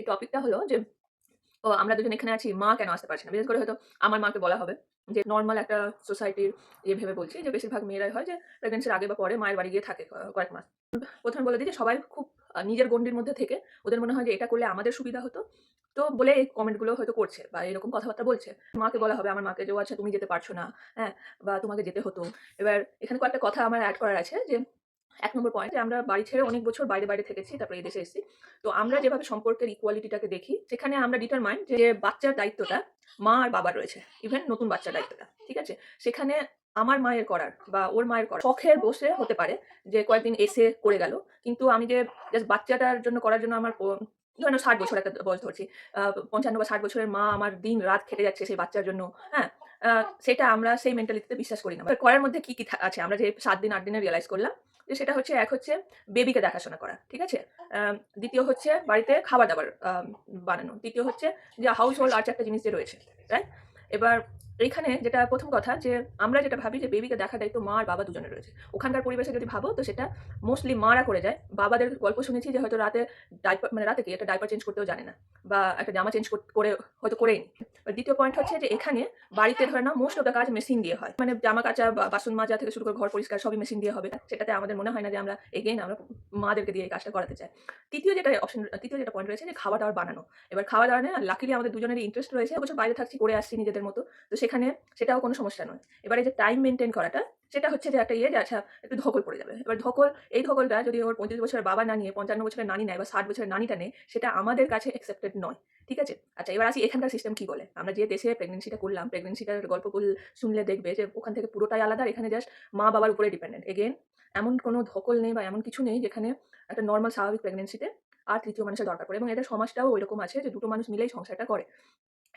এই টপিকটা হলো যে, ও আমরা দুজন এখানে আছি, মা কেন আসতে পারছে না? বিশেষ করে হয়তো আমার মাকে বলা হবে যে নর্মাল একটা সোসাইটির ইয়ে ভেবে বলছি যে, বেশিরভাগ মেয়েরাই হয় যে প্রেগনেন্সির আগে বা পরে মায়ের বাড়ি গিয়ে থাকে কয়েক মাস। প্রথমে বলে দিই যে, সবাই খুব নিজের গণ্ডির মধ্যে থেকে ওদের মনে হয় যে, এটা করলে আমাদের সুবিধা হতো। তো বলে এই কমেন্টগুলো হয়তো করছে বা এরকম কথাবার্তা বলছে। মাকে বলা হবে, আমার মাকে যে, ও আচ্ছা তুমি যেতে পারছ না হ্যাঁ বা তোমাকে যেতে হতো। এবার এখানে কয়েকটা কথা আমার অ্যাড করার আছে যে এক নম্বর পয়েন্ট আমরা বাড়ি ছেড়ে অনেক বছর বাইরে বাইরে থেকেছি তারপরে এই দেশে এসেছি। তো আমরা যেভাবে সম্পর্কের ইকুয়ালিটিটাকে দেখি সেখানে আমরা ডিটারমাইন্ড যে বাচ্চার দায়িত্বটা মা আর বাবার রয়েছে ইভেন নতুন বাচ্চার দায়িত্বটা ঠিক আছে? সেখানে আমার মায়ের করার বা ওর মায়ের করার শখের বসে হতে পারে যে কয়েকদিন এসে করে গেল কিন্তু আমি যে জাস্ট বাচ্চাটার জন্য করার জন্য আমার ধরেন ষাট বছর একটা বয়স ধরছি পঞ্চান্ন বা ষাট বছরের মা আমার দিন রাত খেটে যাচ্ছে সেই বাচ্চার জন্য হ্যাঁ? সেটা আমরা সেই মেন্টালিটিতে বিশ্বাস করি না। করার মধ্যে কি কি আছে? আমরা যে সাত দিন আট দিনে রিয়েলাইজ করলাম যে সেটা হচ্ছে এক হচ্ছে বেবিকে দেখাশোনা করা ঠিক আছে? দ্বিতীয় হচ্ছে বাড়িতে খাবার দাবার বানানো। তৃতীয় হচ্ছে যে হাউস হোল্ড আর একটা জিনিস যে রয়েছে রাইট এবার এইখানে যেটা প্রথম কথা যে আমরা যেটা ভাবি যে বেবিকে দেখা দায়িত্ব মা আর বাবা দুজনের রয়েছে। ওখানকার পরিবেশে যদি ভাবো তো সেটা মোস্টলি মারা করে যায়। বাবাদের গল্প শুনেছি যে হয়তো রাতে ডাইপার মানে রাতে কি একটা ডাইপার চেঞ্জ করতেও জানে না বা একটা জামা চেঞ্জ করে হয়তো করেই দ্বিতীয় পয়েন্ট হচ্ছে যে এখানে বাড়িতে ধরে না মোস্ট অফ দ্য কাজ মেশিন দিয়ে হয়। মানে জামা কাচা বাসন মাজা থেকে শুরু করে ঘর পরিষ্কার সবই মেশিন দিয়ে হবে। সেটাতে আমাদের মনে হয় না যে আমরা এগেইন আমরা মাদেরকে দিয়ে এই কাজটা করাতে চাই। তৃতীয় যেটা অপশন তৃতীয় যেটা পয়েন্ট রয়েছে যে খাওয়া দাওয়ার বানানো। এবার খাওয়া দাওয়া না লাকিলি আমাদের দুজনেরই ইন্টারেস্ট রয়েছে। বছর বাইরে থাকছি, করে আসছি নিজেদের মতো। তো সেখানে সেটাও কোনো সমস্যা নয়। এবারে যে টাইম মেনটেন করাটা, সেটা হচ্ছে যে একটা ইয়ে যে আচ্ছা একটু ধকল পড়ে যাবে। এবার ধকল, এই ধকলটা যদি ওর পঁয়ত্রিশ বছরের বাবা না নিয়ে, পঞ্চান্ন বছরের নানি নেয় বা ষাট বছরের নানিটা নেয় সেটা আমাদের কাছে অ্যাকসেপ্টেড নয়। ঠিক আছে? আচ্ছা এবার আসি এখানকার সিস্টেম কি বলে? আমরা যে দেশে প্রেগনেন্সিটা করলাম প্রেগনেন্সিটার গল্প শুনলে দেখবে যে ওখান থেকে পুরোটাই আলাদা আর এখানে জাস্ট মা বাবার উপরে ডিপেন্ডেন্ট এগেন এমন কোনো ধকল নেই বা এমন কিছু নেই যেখানে একটা নর্মাল স্বাভাবিক প্রেগনেন্সিতে আর তৃতীয় মানুষের দরকার পড়ে। এবং এটা সমাজটাও ওইরকম আছে যে দুটো মানুষ মিলেই সংসারটা করে।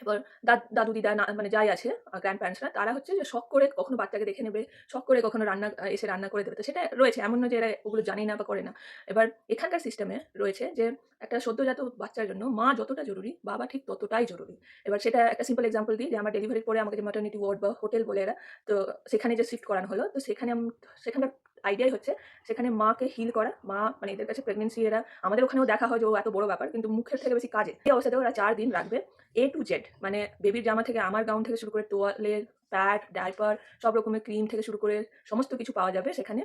এবার দাদ- দাদু না মানে যাই আছে গ্র্যান্ড প্যারেন্টসরা তারা হচ্ছে যে শখ করে কখনো বাচ্চাকে দেখে নেবে, শখ করে কখনো রান্না এসে রান্না করে দেবে। তো সেটা রয়েছে, এমন নয় যে এরা ওগুলো জানি না বা করে না। এবার এখানকার সিস্টেমে রয়েছে যে একটা সদ্যজাত বাচ্চার জন্য মা যতটা জরুরি, বাবা ঠিক ততটাই জরুরি। এবার সেটা একটা সিম্পল এক্সাম্পল দিই যে আমার ডেলিভারির পরে আমাকে যে মাটার্নিটি ওয়ার্ড বা হোটেল বলে এরা, তো সেখানে যে শিফট করানো হলো, তো সেখানে সেখানকার আইডিয়াই হচ্ছে সেখানে মাকে হিল করা। মা মানে এদের কাছে প্রেগনেন্সি এরা, আমাদের ওখানেও দেখা হয় যে ও এত বড় ব্যাপার, কিন্তু মুখের থেকে বেশি কাজে। এই অবস্থাতে ওরা চার দিন রাখবে। এ টু জেড মানে বেবির জামা থেকে আমার গাউন থেকে শুরু করে তোয়ালে প্যাড ডাইপার সব রকমের ক্রিম থেকে শুরু করে সমস্ত কিছু পাওয়া যাবে সেখানে।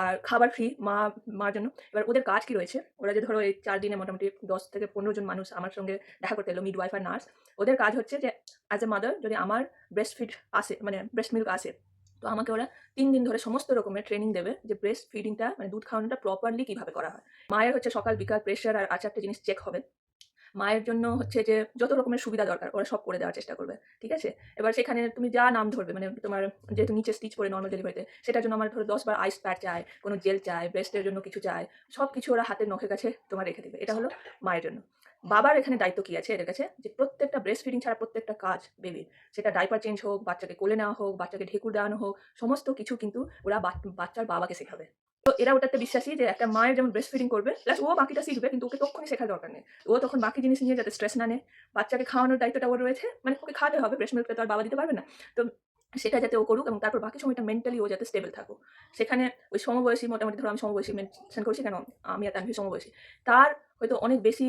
আর খাবার ফ্রি মা, মার জন্য। এবার ওদের কাজ কি রয়েছে? ওরা যে ধরো এই চার দিনে মোটামুটি দশ থেকে পনেরো জন মানুষ আমার সঙ্গে দেখা করতে এলো মিড ওয়াইফ আর নার্স ওদের কাজ হচ্ছে যে অ্যাজ এ মাদার যদি আমার ব্রেস্ট ফিড আসে মানে ব্রেস্ট মিল্ক আসে, তো আমাকে ওরা তিন দিন ধরে সমস্ত রকমের ট্রেনিং দেবে যে ব্রেস্ট ফিডিংটা মানে দুধ খাওয়ানোটা প্রপারলি কীভাবে করা হয়। মায়ের হচ্ছে সকাল, বিকাল প্রেশার আর আচারটা জিনিস চেক হবে। মায়ের জন্য হচ্ছে যে যত রকমের সুবিধা দরকার ওরা সব করে দেওয়ার চেষ্টা করবে ঠিক আছে? এবার সেখানে তুমি যা নাম ধরবে মানে তোমার যেহেতু নিচে স্টিচ করে নর্মাল ডেলিভারিতে সেটার জন্য আমার ধরো দশ বার আইস প্যাড চায় কোনো জেল চায় ব্রেস্টের জন্য কিছু চায় সব কিছু ওরা হাতের নখের কাছে তোমার রেখে দেবে এটা হলো মায়ের জন্য। বাবার এখানে দায়িত্ব কি আছে? এদের কাছে যে প্রত্যেকটা ব্রেস্ট ফিডিং ছাড়া প্রত্যেকটা কাজ বেবির সেটা ডাইপার চেঞ্জ হোক বাচ্চাকে কোলে নেওয়া হোক বাচ্চাকে ঢেকুর দেওয়ানো হোক সমস্ত কিছু কিন্তু ওরা বাচ- বাচ্চার বাবাকে শেখাবে। তো এরা ওটাতে বিশ্বাসী যে একটা মায়ের যেমন ব্রেস্ট ফিডিং করবে প্লাস ও বাকিটা শিখবে, কিন্তু ওকে তখনই শেখার দরকার নেই। ও তখন বাকি জিনিস নিয়ে যাতে স্ট্রেস না নেয়। বাচ্চাকে খাওয়ানোর দায়িত্বটা ওর রয়েছে মানে ওকে খাওয়াতে হবে ব্রেস্ট মিল্কটা তো আর বাবা দিতে পারবে না। তো সেটা যাতে ও করুক এবং তারপর বাকি সময়টা মেন্টালি ও যাতে স্টেবল থাকুক। সেখানে ওই সমবয়সী মোটামুটি ধরো আমি সমবয়সী মেনশন করছি কেন? আমি আর তানভি সমবয়সী। তার হয়তো অনেক বেশি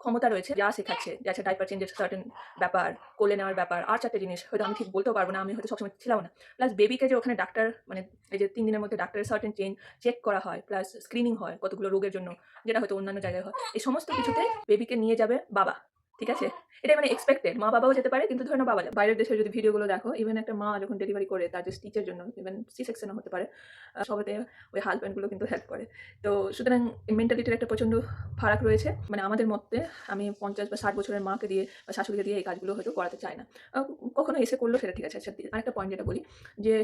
ক্ষমতা রয়েছে, যা শেখাচ্ছে, যে আচ্ছা ডাইপার চেঞ্জের সার্টেন ব্যাপার, কোলে নেওয়ার ব্যাপার, আর চারটে জিনিস হয়তো আমি ঠিক বলতেও পারব না, আমি হয়তো সবসময় ছিলাম না। প্লাস বেবিকে যে ওখানে ডাক্তার মানে এই যে তিন দিনের মধ্যে ডাক্তারের সার্টেন চেঞ্জ চেক করা হয় প্লাস স্ক্রিনিং হয় কতগুলো রোগের জন্য, যেটা হয়তো অন্যান্য জায়গায় হয়, এই সমস্ত কিছুতে বেবিকে নিয়ে যাবে বাবা। ঠিক আছে? এটা মানে এক্সপেক্টেড মা বাবাও যেতে পারে, কিন্তু ধরে বাবা, বাইরের দেশের যদি ভিডিওগুলো দেখো ইভেন একটা মা যখন ডেলিভারি করে তার যে স্টিচের জন্য ইভেন সি সেকশনও হতে পারে সবেতে ওই হাজব্যান্ডগুলো কিন্তু হেল্প করে। তো সুতরাং মেন্টালিটির একটা প্রচণ্ড ফারাক রয়েছে মানে আমাদের মধ্যে আমি পঞ্চাশ বা ষাট বছরের মাকে দিয়ে বা শাশুড়িকে দিয়ে এই কাজগুলো হয়তো করাতে চাই না। কখনো এসে করল সেটা ঠিক আছে আচ্ছা আরেকটা পয়েন্ট যেটা বলি, যে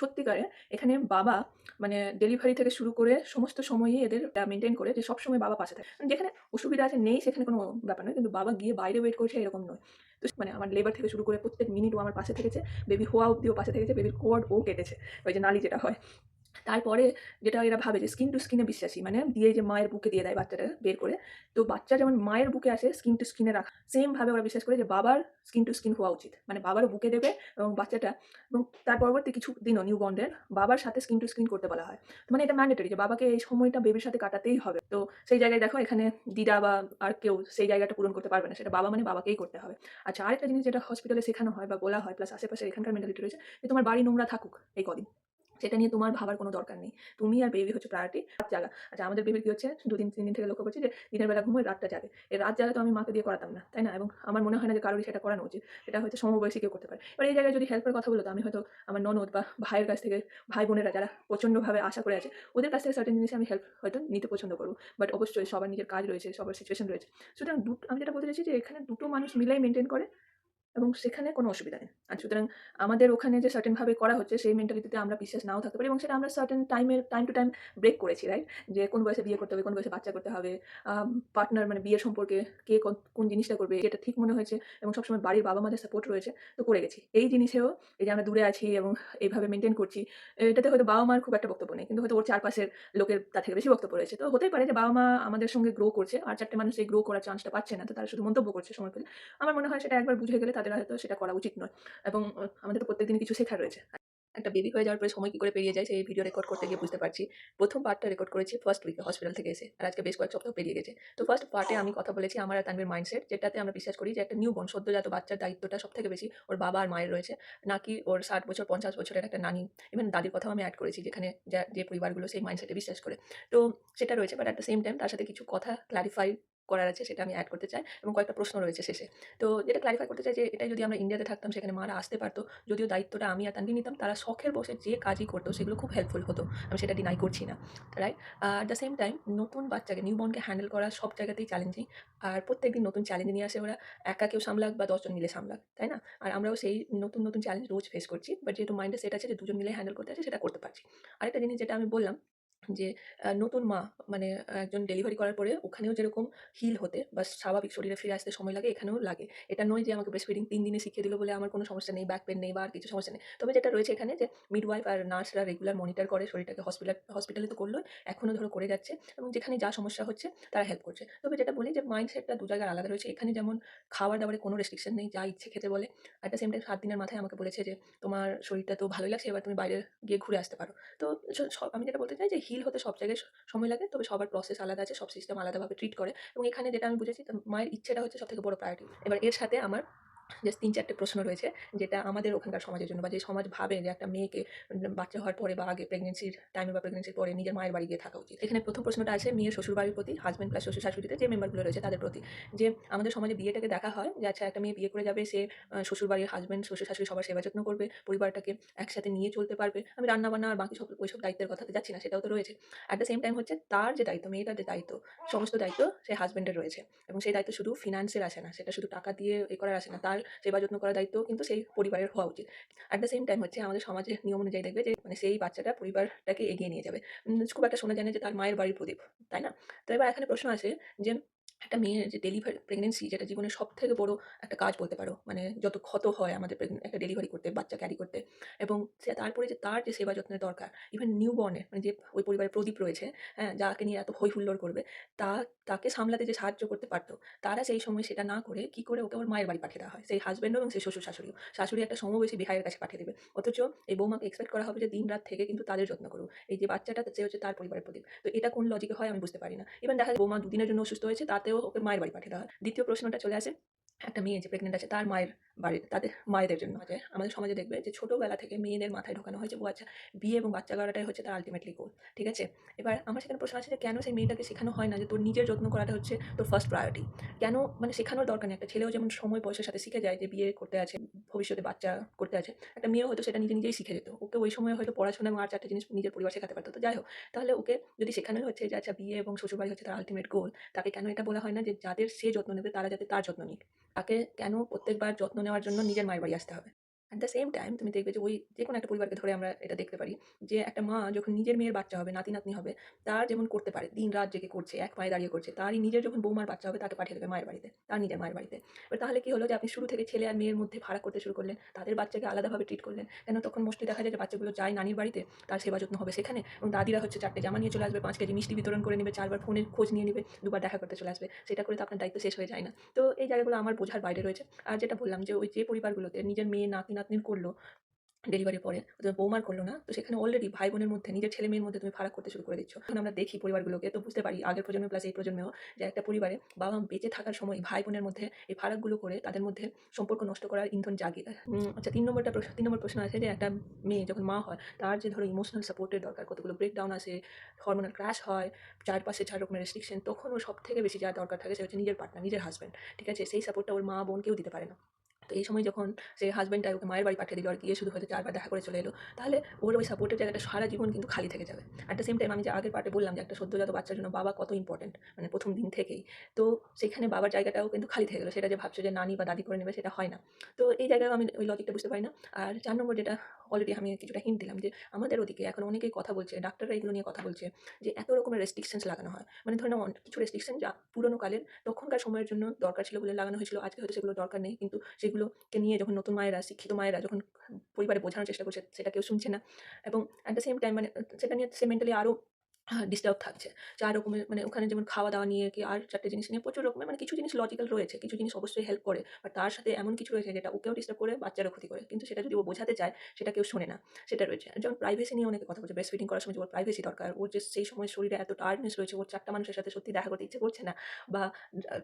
সত্যিকারে এখানে বাবা মানে ডেলিভারি থেকে শুরু করে সমস্ত সময়ই এদের মেনটেন করে যে সবসময় বাবা পাশে থাকে। মানে যেখানে অসুবিধা আছে, নেই সেখানে কোনো ব্যাপার নয়। কিন্তু বাবা গিয়ে বাইরে ওয়েট করছে এরকম নয়। তো মানে আমার লেবার থেকে শুরু করে প্রত্যেক মিনিটও আমার পাশে থেকেছে। বেবি হওয়া অব্দিও পাশে থেকেছে। বেবির কোয়ার্ড ও কেটেছে। ওই যে নালি যেটা হয়। তারপরে যেটা এরা ভাবে যে স্কিন টু স্কিনে বিশ্বাসী মানে দিয়ে যে মায়ের বুকে দিয়ে দেয় বাচ্চাটা বের করে, তো বাচ্চা যেমন মায়ের বুকে আসে স্কিন টু স্কিনে রাখা সেম ভাবে ওরা বিশ্বাস করে যে বাবার স্কিন টু স্কিন হওয়া উচিত মানে বাবারও বুকে দেবে এবং বাচ্চাটা, এবং তার পরবর্তী কিছু দিনও নিউ বন্ডের বাবার সাথে স্কিন টু স্কিন করতে বলা হয়। মানে এটা ম্যান্ডেটরি যে বাবাকে এই সময়টা বেবির সাথে কাটাতেই হবে। তো সেই জায়গায় দেখো এখানে দিদা বা আর কেউ সেই জায়গাটা পূরণ করতে পারবে না, সেটা বাবা মানে বাবাকেই করতে হবে। আচ্ছা আরেকটা জিনিস যেটা হসপিটালে শেখানো হয় বা বলা হয় প্লাস আশেপাশে এখানকার মেন্টালিটি রয়েছে যে তোমার বাড়ি নোংরা থাকুক এই কদিন। সেটা নিয়ে তোমার ভাবার কোনো দরকার নেই। তুমি আর বেবি হচ্ছে প্রায়োরিটি রাত জাগা। আচ্ছা আমাদের বেবির কি হচ্ছে? দুদিন তিন দিন থেকে লক্ষ্য করছি যে দিনের বেলা ঘুমোয়, রাতটা জাগে। এই রাত জাগা তো আমি মাকে দিয়ে করাতাম না, তাই না? এবং আমার মনে হয় না যে কারোরই সেটা করানো উচিত। সেটা হয়তো সমবয়সী কেউ করতে পারে। এবার এই জায়গায় যদি হেল্পের কথা বলো, তো আমি হয়তো আমার ননদ বা ভাইয়ের কাছ থেকে, ভাই বোনেরা যারা প্রচণ্ডভাবে আশা করে আছে, ওদের কাছ থেকে সার্টেন জিনিসে আমি হেল্প হয়তো নিতে পছন্দ করব। বাট অবশ্যই সবার নিজের কাজ রয়েছে, সবার সিচুয়েশন রয়েছে। সুতরাং দুটো, আমি যেটা বলতে চাইছি যে এখানে দুটো মানুষ মিলাই মেনটেন করে। এবং সেখানে কোনো অসুবিধা নেই। আর সুতরাং আমাদের ওখানে যে সার্টেনভাবে করা হচ্ছে, সেই মেন্টালিটিতে আমরা বিশ্বাস নাও থাকতে পারি এবং সেটা আমরা সার্টেন টাইমের টাইম টু টাইম ব্রেক করেছি রাইট যে কোন বয়সে বিয়ে করতে হবে, কোন বয়সে বাচ্চা করতে হবে পার্টনার মানে বিয়ের সম্পর্কে কে কোন- জিনিসটা করবে, এটা ঠিক মনে হয়েছে এবং সবসময় বাড়ির বাবা মাদের সাপোর্ট রয়েছে। তো করে গেছি। এই জিনিসেও এই যে আমরা দূরে আছি এবং এইভাবে মেনটেন করছি, এটাতে হয়তো বাবা মার খুব একটা বক্তব্য নেই। কিন্তু হয়তো ওর চারপাশের লোকের তার থেকে বেশি বক্তব্য রয়েছে। তো হতেই পারে যে বাবা মা আমাদের সঙ্গে গ্রো করছে, আর চারটে মানুষ এই গ্রো করার চান্সটা পাচ্ছে না, তো তারা শুধু মন্তব্য করছে সময় পেলে। আমার মনে হয় সেটা একবার বুঝে গেলে তাদের হয়তো সেটা করা উচিত নয়। এবং আমাদের তো প্রত্যেকদিন কিছু শেখার রয়েছে। একটা বেবি হয়ে যাওয়ার পরে সময় কি করে পেরিয়ে যায় সেই ভিডিও রেকর্ড করতে গিয়ে বুঝতে পারছি। প্রথম পার্টটা রেকর্ড করেছি ফার্স্ট উইকে হসপিটাল থেকে এসে। আর আজকে বেশ কয়েক সপ্তাহ পেরিয়ে গেছে। তো ফার্স্ট পার্টে আমি কথা বলেছি আমার আর তানভীর মাইন্ডসেট যেটাতে আমরা বিশ্বাস করি যে একটা নিউ বন সদ্যজাত বাচ্চার দায়িত্বটা সব থেকে বেশি ওর বাবা আর মায়ের রয়েছে। নাকি ওর ষাট বছর, পঞ্চাশ বছরের একটা নানি। ইভেন দাদির কথাও আমি অ্যাড করেছি যেখানে যে পরিবারগুলো সেই মাইন্ডসেটে বিশ্বাস করে। তো সেটা রয়েছে but at the same time তার সাথে কিছু কথা ক্লারিফাই করার আছে, সেটা আমি অ্যাড করতে চাই এবং কয়েকটা প্রশ্ন রয়েছে শেষে। তো যেটা ক্লারিফাই করতে চাই যে এটা যদি আমরা ইন্ডিয়াতে থাকতাম, সেখানে মারা আসতে পারতো, যদিও দায়িত্বটা আমি আর তানভি নিতাম, তারা শখের বসে যে কাজই করতো, সেগুলো খুব হেল্পফুল হতো, আমি সেটা ডিনাই করছি না right at the same time নতুন বাচ্চাকে নিউ বর্নকে হ্যান্ডেল করা সব জায়গাতেই চ্যালেঞ্জিং আর প্রত্যেকদিন নতুন চ্যালেঞ্জ নিয়ে আসে ওরা, একা কেউ সামলাক বা দশজন মিলে সামলাক, তাই না? আর আমরাও সেই নতুন নতুন চ্যালেঞ্জ রোজ ফেস করছি বাট যেহেতু মাইন্ডে সেট আছে যে দুজন মিলে হ্যান্ডেল করতে আছে, সেটা করতে পারছি। আরেকটা জিনিস যেটা আমি বললাম যে নতুন মা মানে একজন ডেলিভারি করার পরে ওখানেও যেরকম হিল হতে বা স্বাভাবিক শরীরে ফিরে আসতে সময় লাগে, এখানেও লাগে। এটা নয় যে আমাকে ব্রেস্ট ফিডিং তিন দিনে শিখিয়ে দিল বলে আমার কোনো সমস্যা নেই ব্যাক পেন নেই বা আর কিছু সমস্যা নেই। তবে যেটা রয়েছে এখানে যে মিডওয়াইফ আর নার্সরা রেগুলার মনিটর করে শরীরটাকে হসপিটাল হসপিটালে তো করল এখনও ধরো করে যাচ্ছে এবং যেখানে যা সমস্যা হচ্ছে তারা হেল্প করছে। তবে যেটা বলি যে মাইন্ডসেটটা দু জায়গায় আলাদা রয়েছে। এখানে যেমন খাবার দাবারে কোনো রেস্ট্রিকশন নেই, যা ইচ্ছে খেতে বলে। অ্যাট দ্য সেম টাইম সাত দিনের মাথায় আমাকে বলেছে যে, তোমার শরীরটা তো ভালোই লাগছে, এবার তুমি বাইরে গিয়ে ঘুরে আসতে পারো। তো আমি যেটা বলতে চাই যে হিল হতে সব জায়গায় সময় লাগে, তবে সবার প্রসেস আলাদা আছে, সব সিস্টেম আলাদাভাবে ট্রিট করে। এবং এখানে যেটা আমি বুঝেছি মায়ের ইচ্ছেটা হচ্ছে সব থেকে বড় প্রায়োরিটি এবার এর সাথে আমার জাস্ট তিন চারটে প্রশ্ন রয়েছে যেটা আমাদের ওখানকার সমাজের জন্য বা যে সমাজ ভাবে যে একটা মেয়েকে বাচ্চা হওয়ার পরে বা আগে প্রেগনেন্সির টাইমে বা প্রেগনেন্সির পরে নিজের মায়ের বাড়ি গিয়ে থাকা উচিত। এখানে প্রথম প্রশ্নটা আছে মেয়ের শ্বশুরবাড়ির প্রতি হাজব্যান্ড প্লাস শ্বশুর শাশুড়িতে যে মেম্বারগুলো রয়েছে তাদের প্রতি। যে আমাদের সমাজে বিয়েটাকে দেখা হয় যে আচ্ছা একটা মেয়ে বিয়ে করে যাবে সে আহ, শ্বশুর বাড়ির হাজব্যান্ড শ্বশুর শাশুড়ি সবার সেবা যত্ন করবে পরিবারটাকে একসাথে নিয়ে চলতে পারবে। আমি রান্না বান্না আর বাকি সব ওইসব দায়িত্বের কথাতে যাচ্ছি না সেটাও তো রয়েছে। অ্যাট দ্য সেম টাইম হচ্ছে তার যে দায়িত্ব মেয়েটার যে দায়িত্ব সমস্ত দায়িত্ব সে হাজব্যান্ডের রয়েছে। এবং সেই দায়িত্ব শুধু ফিনান্সের আসে না সেটা শুধু টাকা দিয়ে এ করার আসে না তার সেবা যত্ন করার দায়িত্ব কিন্তু সেই পরিবারের হওয়া উচিত। অ্যাট দ্য সেম টাইম হচ্ছে আমাদের সমাজের নিয়ম অনুযায়ী দেখবে যে মানে সেই বাচ্চাটা পরিবারটাকে এগিয়ে নিয়ে যাবে। খুব একটা শোনা যায় না যে তার মায়ের বাড়ির প্রদীপ, তাই না? তো এবার এখানে প্রশ্ন আছে যে একটা মেয়ের যে ডেলিভারি প্রেগনেন্সি যেটা জীবনের সব থেকে বড় একটা কাজ বলতে পারো। মানে যত ক্ষত হয় আমাদের একটা ডেলিভারি করতে, বাচ্চা ক্যারি করতে এবং সে তারপরে যে তার যে সেবা যত্নের দরকার ইভেন নিউ বর্নের মানে যে ওই পরিবারের প্রদীপ রয়েছে হ্যাঁ যাকে নিয়ে এত হই হুল্লোড় করবে, তা, তাকে সামলাতে যে সাহায্য করতে পারতো, তারা সেই সময় সেটা না করে কি করে ওকে ওর মায়ের বাড়ি পাঠিয়ে দেওয়া হয়? সেই হাজব্যান্ড এবং সেই শ্বশুর শাশুড়িও। শাশুড়ি একটা সমবয়সী বিহাইয়ের কাছে পাঠিয়ে দেবে। অথচ এই বৌমাকে এক্সপেক্ট করা হবে যে দিন রাত থেকে কিন্তু তাদের যত্ন করুক। এই যে বাচ্চাটা, সে হচ্ছে তার পরিবারের প্রদীপ। তো এটা কোন লজিকে হয় আমি বুঝতে পারি না। ইভেন দেখা যায় বৌমা দুদিনের জন্য অসুস্থ হয়েছে তাতেও ওকে মায়ের বাড়ি পাঠিয়ে দেওয়া হয়। দ্বিতীয় প্রশ্নটা চলে আসে একটা মেয়ে যে প্রেগনেন্ট আছে, তার মায়ের বাড়ির তাদের মায়েদের জন্য যে আমাদের সমাজে দেখবে যে ছোটোবেলা থেকে মেয়েদের মাথায় ঢোকানো হয়েছে আচ্ছা বিয়ে এবং বাচ্চা করাটাই হচ্ছে তার আলটিমেটলি গোল ঠিক আছে? এবার আমার সেখানে প্রশ্ন আছে যে কেন সেই মেয়েটাকে শেখানো হয় না যে তোর নিজের যত্ন করাটা হচ্ছে তোর ফার্স্ট প্রায়োরিটি কেন মানে শেখানোর দরকার নেই। একটা ছেলেও যেমন সময়, বয়সের সাথে শিখে যায় যে বিয়ে করতে আছে, ভবিষ্যতে বাচ্চা করতে আছে, একটা মেয়েও হয়তো সেটা নিজে নিজেই শিখে যেত। ওকে ওই সময় হয়তো পড়াশোনা এবং আর চারটে জিনিস নিজের পরিবার শেখাতে পারতো। তো যাই হোক, তাহলে ওকে যদি শেখানো হচ্ছে যে আচ্ছা বিয়ে এবং শ্বশুরবাড়ি হচ্ছে তার আলটিমেট গোল তাকে কেন এটা বলা হয় না যে যাদের সে যত্ন নেবে তারা যাতে তার যত্ন নিক? তাকে কেন প্রত্যেকবার যত্ন নেওয়ার জন্য নিজের মায়ের বাড়ি আসতে হবে? অ্যাট দ্য সেম টাইম তুমি দেখবে যে ওই যে কোনো একটা পরিবারকে ধরে আমরা এটা দেখতে পারি যে একটা মা যখন নিজের মেয়ের বাচ্চা হবে, নাতি-নাতনি হবে, তার যেমন করতে পারে, দিন-রাত জেগে করছে, এক পায়ে দাঁড়িয়ে করছে, তারই নিজের যখন বৌমার বাচ্চা হবে তাকে পাঠিয়ে দেবে মায়ের বাড়িতে, তার নিজের মায়ের বাড়িতে। এবার তাহলে কি হলো যে আপনি শুরু থেকে ছেলে আর মেয়ের মধ্যে ভাড়া করতে শুরু করলেন, তাদের বাচ্চাকে আলাদাভাবে ট্রিট করলেন। কেন তখন মোস্টলি দেখা যায় যে বাচ্চাগুলো যায় নানির বাড়িতে, তার সেবা যত্ন হবে সেখানে এবং দাদিরা হচ্ছে চারটে জামা নিয়ে চলে আসবে, পাঁচ কেজি মিষ্টি বিতরণ করে নেবে, চারবার ফোনের খোঁজ নিয়ে নেবে দুবার দেখা করতে চলে আসবে। সেটা করে তো আপনার দায়িত্ব শেষ হয়ে যায় না। তো এই জায়গাগুলো আমার বোঝার বাইরে রয়েছে। আর যেটা বললাম যে ওই যে পরিবারগুলোতে নিজের মেয়ে নাতি-নাতনির করল ডেলিভারির পরে ওদের বৌমার করল না। তো সেখানে অলরেডি ভাই-বোনের মধ্যে নিজের ছেলে-মেয়ের মধ্যে তুমি ফারাক করতে শুরু করে দিচ্ছ। এখন আমরা দেখি পরিবারগুলোকে তো বুঝতে পারি আগের প্রজন্ম প্লাস এই প্রজন্মেও যে একটা পরিবারে বাবা-মা বেঁচে থাকার সময় ভাই-বোনের মধ্যে এই ফারাকগুলো করে তাদের মধ্যে সম্পর্ক নষ্ট করার ইন্ধন দেয়। আচ্ছা তিন নম্বরটা প্রশ্ন তিন নম্বর প্রশ্ন আছে যে একটা মেয়ে যখন মা হয় তার যে ধরো ইমোশনাল সাপোর্টের দরকার কতগুলো ব্রেকডাউন আসে, হরমোনাল ক্র্যাশ হয়, চারপাশে চার রকমের রেস্ট্রিকশন তখন ওর সবথেকে বেশি যা দরকার থাকে সেটা হচ্ছে নিজের পার্টনার, নিজের হাজব্যান্ড ঠিক আছে? সেই সাপোর্টটা ওর মা, বোন কেউ দিতে পারে না। তো এই সময় যখন সে হাজব্যান্ডটা ওকে মায়ের বাড়ি পাঠিয়ে দিল আর গিয়ে শুধু হয়তো চারবার দেখা করে চলে এলো। তাহলে ওর ওই সাপোর্টের জায়গাটা সারা জীবন কিন্তু খালি থেকে যাবে। এট দ্য সেম টাইম আমি যে আগের পার্টে বললাম যে একটা সদ্যোজাত বাচ্চার জন্য বাবা কত ইম্পোর্টেন্ট মানে ১ম দিন থেকেই। তো সেখানে বাবার জায়গাটাও কিন্তু খালি থেকে গেলো সেটা যে ভাবছ যে নানি বা দাদি করে নেবে সেটা হয় না। তো এই জায়গায়ও আমি ওই লজিকটা বুঝতে পারি না। আর চার নম্বর যেটা অলরেডি আমি কিছুটা হিন্ট দিলাম যে আমাদের ওদিকে এখন অনেকেই কথা বলছে, ডাক্তাররা এগুলো নিয়ে কথা বলছে যে এত রকমের রেস্ট্রিকশনস লাগানো হয়। মানে ধরে নাও কিছু রেস্ট্রিকশন যা পুরোনো কালের তখনকার সময়ের জন্য দরকার ছিল বলে লাগানো হয়েছিল। আজকে হয়তো সেগুলো দরকার নেই। কিন্তু সেগুলোকে নিয়ে যখন নতুন মায়েরা, শিক্ষিত মায়েরা যখন পরিবারে বোঝানোর চেষ্টা করছে সেটা কেউ শুনছে না। এবং অ্যাট দ্য সেম টাইম মানে সেটা নিয়ে সে মেন্টালি আরও আ ডিস্টার্ব থাকছে। ৪ রকমের মানে ওখানে যেমন খাওয়া-দাওয়া নিয়ে কি আর চারটে জিনিস নিয়ে প্রচুর রকমের মানে কিছু জিনিস লজিক্যাল রয়েছে। কিছু জিনিস অবশ্যই হেল্প করে। বাট তার সাথে এমন কিছু রয়েছে যেটা ওকেও ডিস্টার্ব করে, বাচ্চারও ক্ষতি করে। কিন্তু সেটা যদি ও বোঝাতে চায় সেটা কেউ শোনে না। সেটা রয়েছে। যেমন প্রাইভেসি নিয়ে অনেকে কথা বলছে। ব্রেস্ট ফিডিং করার সময় ওর প্রাইভেসি দরকার। ওর যে সেই সময় শরীরে এত টায়ার্ডনেস রয়েছে, ওর চারটা মানুষের সাথে সত্যি দেখা করতে ইচ্ছে করছে না। বা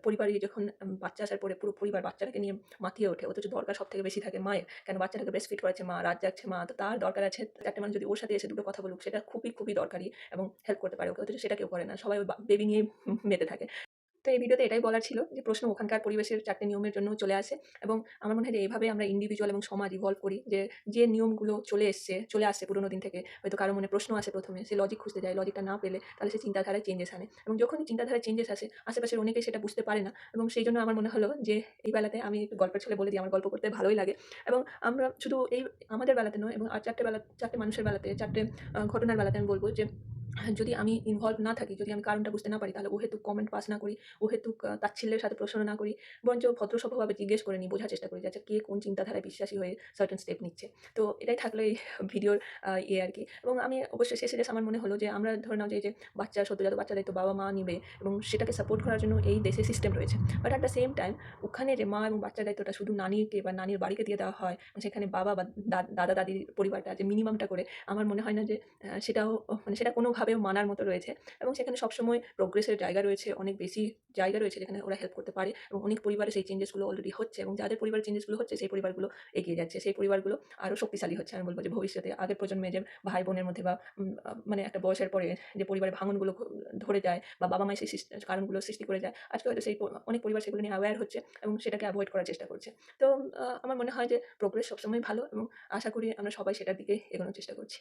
পরিবারে যখন বাচ্চা আসার পরে পুরো পরিবার বাচ্চাটাকে নিয়ে মাতিয়ে ওঠে। অথচ দরকার সব থেকে বেশি থাকে মায়ের। কেন বাচ্চাটাকে ব্রেস্ট ফিট করাচ্ছে মা, রাত জাগছে মা। তো তার দরকার আছে ৪ টে মানুষ যদি ওর সাথে এসে দুটো কথা বলুক সেটা খুবই, খুবই দরকারি এবং হেল্প করতে পারে ওকে। অথচ সেটা কেউ করে না। সবাই ওই বেবি নিয়েই মেতে থাকে। তো এই ভিডিওতে এটাই বলার ছিল যে প্রশ্ন ওখানকার পরিবেশের চারটে নিয়মের জন্যও চলে আসে এবং আমার মনে হয় যে এভাবে আমরা ইন্ডিভিজুয়াল এবং সমাজ ইভলভ করি যে, যে নিয়মগুলো চলে এসছে, চলে আসছে পুরোনো দিন থেকে হয়তো কারও মনে প্রশ্ন আসে প্রথমে সে লজিক খুঁজতে যায়। লজিকটা না পেলে তাহলে সে চিন্তাধারায় চেঞ্জেস আনে এবং যখনই চিন্তাধারায় চেঞ্জেস আসে আশেপাশের অনেকেই সেটা বুঝতে পারে না এবং সেই জন্য আমার মনে হলো যে এই বেলাতে আমি গল্পের ছেলে বলে দিই আমার গল্প করতে ভালোই লাগে এবং আমরা শুধু এই আমাদের বেলাতে নয় এবং আর ৪ টে বেলা ৪ টে মানুষের বেলাতে চারটে ঘটনার বেলাতে আমি বলব যে যদি আমি ইনভলভ না থাকি, যদি আমি কারণটা বুঝতে না পারি তাহলে অহেতুক কমেন্ট পাস না করি, অহেতুক আ তাচ্ছিল্যের সাথে প্রশ্ন না করি। বরঞ্চ ভদ্রসভ্যভাবে জিজ্ঞেস করে নিই, বোঝার চেষ্টা করি যে আচ্ছা কে কোন চিন্তাধারায় বিশ্বাসী হয়ে সার্টেন স্টেপ নিচ্ছে। তো এটাই থাকল এই ভিডিওর ইয়ে আর কি এবং আমি অবশ্যই শেষে জাস্ট আমার মনে হলো যে আমরা ধরে নাও যে বাচ্চা সদ্যোজাত বাচ্চার দায়িত্ব বাবা-মা নিবে এবং সেটাকে সাপোর্ট করার জন্য এই দেশে সিস্টেম রয়েছে। But at the same time ওখানে যে মা এবং বাচ্চার দায়িত্বটা শুধু নানিকে বা নানির বাড়িকে দিয়ে দেওয়া হয়। সেখানে বাবা বা দাদা-দাদির পরিবারটা যে মিনিমামটা করে আমার মনে হয় না যে সেটাও মানে সেটা কোনোভাবেও মানার মতো রয়েছে এবং সেখানে সবসময় প্রোগ্রেসের জায়গা রয়েছে, অনেক বেশি জায়গা রয়েছে যেখানে ওরা হেল্প করতে পারে এবং অনেক পরিবারে সেই চেঞ্জেসগুলো অলরেডি হচ্ছে এবং যাদের পরিবারের চেঞ্জেসগুলো হচ্ছে সেই পরিবারগুলো এগিয়ে যাচ্ছে। সেই পরিবারগুলো আরও শক্তিশালী হচ্ছে। আমি বলব যে ভবিষ্যতে আগের প্রজন্মে যে ভাই-বোনের মধ্যে বা মানে একটা বয়সের পরে যে পরিবারের ভাঙনগুলো ধরে যায় বা বাবা-মাই সেই কারণগুলো সৃষ্টি করে যায়। আজকে হয়তো সেই অনেক পরিবার সেগুলো নিয়ে অ্যাওয়্যার হচ্ছে এবং সেটাকে অ্যাভয়েড করার চেষ্টা করছে। তো আমার মনে হয় যে প্রোগ্রেস সবসময় ভালো এবং আশা করি আমরা সবাই সেটার দিকে এগোনোর চেষ্টা করছি।